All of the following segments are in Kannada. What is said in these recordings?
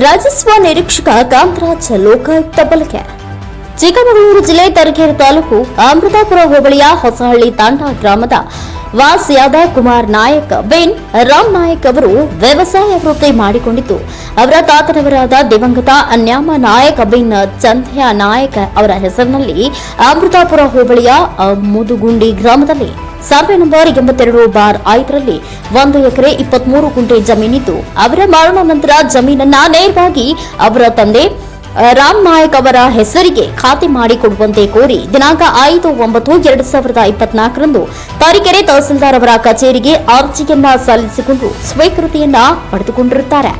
ರಾಜಸ್ವ ನಿರೀಕ್ಷಕ ಕಾಂತರಾಜ್ ಲೋಕಾಯುಕ್ತ ಬಲಕೆ. ಚಿಕ್ಕಮಗಳೂರು ಜಿಲ್ಲೆ ತರೀಕೆರೆ ತಾಲೂಕು ಅಮೃತಾಪುರ ಹೋಬಳಿಯ ಹೊಸಹಳ್ಳಿ ತಾಂಡ ಗ್ರಾಮದ ವಾಸಿಯಾದ ಕುಮಾರ್ ನಾಯಕ್ ಬೆನ್ ರಾಮ್ ನಾಯಕ್ ಅವರು ವ್ಯವಸಾಯ ವೃತ್ತಿ ಮಾಡಿಕೊಂಡಿದ್ದು, ಅವರ ತಾತನವರಾದ ದಿವಂಗತ ಅನ್ಯಾಮ ನಾಯಕ್ ಬೇನ್ ಚಂದ್ಯ ನಾಯಕ್ ಅವರ ಹೆಸರಿನಲ್ಲಿ ಅಮೃತಾಪುರ ಹೋಬಳಿಯ ಮುದುಗುಂಡಿ ಗ್ರಾಮದಲ್ಲಿ ಸರ್ವೆ ನಂಬರ್ ಎಂಬತ್ತೆರಡು ಬಾರ್ ಐದರಲ್ಲಿ ಒಂದು ಎಕರೆ ಇಪ್ಪತ್ಮೂರು ಗುಂಟೆ ಜಮೀನಿದ್ದು. ಅವರ ಮರಣ ನಂತರ ಜಮೀನನ್ನ ನೇರವಾಗಿ ಅವರ ತಂದೆ ರಾಮ್ ನಾಯಕ್ ಅವರ ಹೆಸರಿಗೆ ಖಾತೆ ಮಾಡಿಕೊಡುವಂತೆ ಕೋರಿ ದಿನಾಂಕ ಐದು ಒಂಬತ್ತು ಎರಡು ಸಾವಿರದ ಇಪ್ಪತ್ನಾಲ್ಕರಂದು ತರೀಕೆರೆ ತಹಸೀಲ್ದಾರ್ ಅವರ ಕಚೇರಿಗೆ ಅರ್ಜಿಯನ್ನ ಸಲ್ಲಿಸಿಕೊಂಡು ಸ್ವೀಕೃತಿಯನ್ನ ಪಡೆದುಕೊಂಡಿರುತ್ತಾರೆ.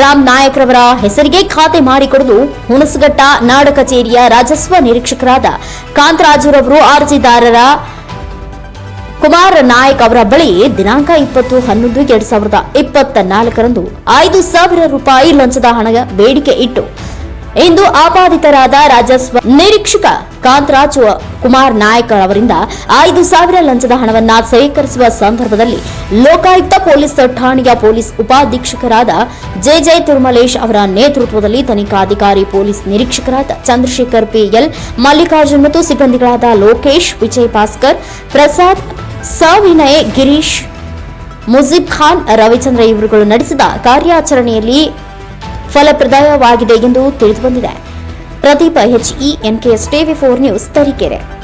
ರಾಮ್ ನಾಯಕ್ ರವರ ಹೆಸರಿಗೆ ಖಾತೆ ಮಾಡಿಕೊಡಲು ಹುಣಸಘಟ್ಟ ನಾಡ ಕಚೇರಿಯ ರಾಜಸ್ವ ನಿರೀಕ್ಷಕರಾದ ಕಾಂತರಾಜುರವರು ಅರ್ಜಿದಾರರ ಕುಮಾರ್ ನಾಯಕ್ ಅವರ ಬಳಿ ದಿನಾಂಕ ಇಪ್ಪತ್ತು ಹನ್ನೊಂದು ಎರಡ್ ಸಾವಿರದ ಇಪ್ಪತ್ತ ನಾಲ್ಕರಂದು ಐದು ಸಾವಿರ ರೂಪಾಯಿ ಲಂಚದ ಹಣ ಬೇಡಿಕೆ ಇಟ್ಟು ಇಂದು ಆಪಾದಿತರಾದ ರಾಜಸ್ವ ನಿರೀಕ್ಷಕ ಕಾಂತರಾಜ್ ಕುಮಾರ್ ನಾಯಕ್ ಅವರಿಂದ ಐದು ಸಾವಿರ ಲಂಚದ ಹಣವನ್ನ ಸ್ವೀಕರಿಸುವ ಸಂದರ್ಭದಲ್ಲಿ ಲೋಕಾಯುಕ್ತ ಪೊಲೀಸ್ ಠಾಣೆಯ ಪೊಲೀಸ್ ಉಪಾಧೀಕ್ಷಕರಾದ ಜೆ ಜೆ ತಿರುಮಲೇಶ್ ಅವರ ನೇತೃತ್ವದಲ್ಲಿ ತನಿಖಾಧಿಕಾರಿ ಪೊಲೀಸ್ ನಿರೀಕ್ಷಕರಾದ ಚಂದ್ರಶೇಖರ್ ಪಿಎಲ್ ಮಲ್ಲಿಕಾರ್ಜುನ್ ಮತ್ತು ಸಿಬ್ಬಂದಿಗಳಾದ ಲೋಕೇಶ್ ವಿಜಯ್ ಭಾಸ್ಕರ್ ಪ್ರಸಾದ್ ಸಾವಿನಯ್ ಗಿರೀಶ್, ಮುಜೀಬ್ ಖಾನ್, ರವಿಚಂದ್ರ ಇವರುಗಳು ನಡೆಸಿದ ಕಾರ್ಯಾಚರಣೆಯಲ್ಲಿ ಫಲಪ್ರದಾಯವಾಗಿದೆ ಎಂದು ತಿಳಿದುಬಂದಿದೆ. Pradeepa H E N K S TV four news Tarikere.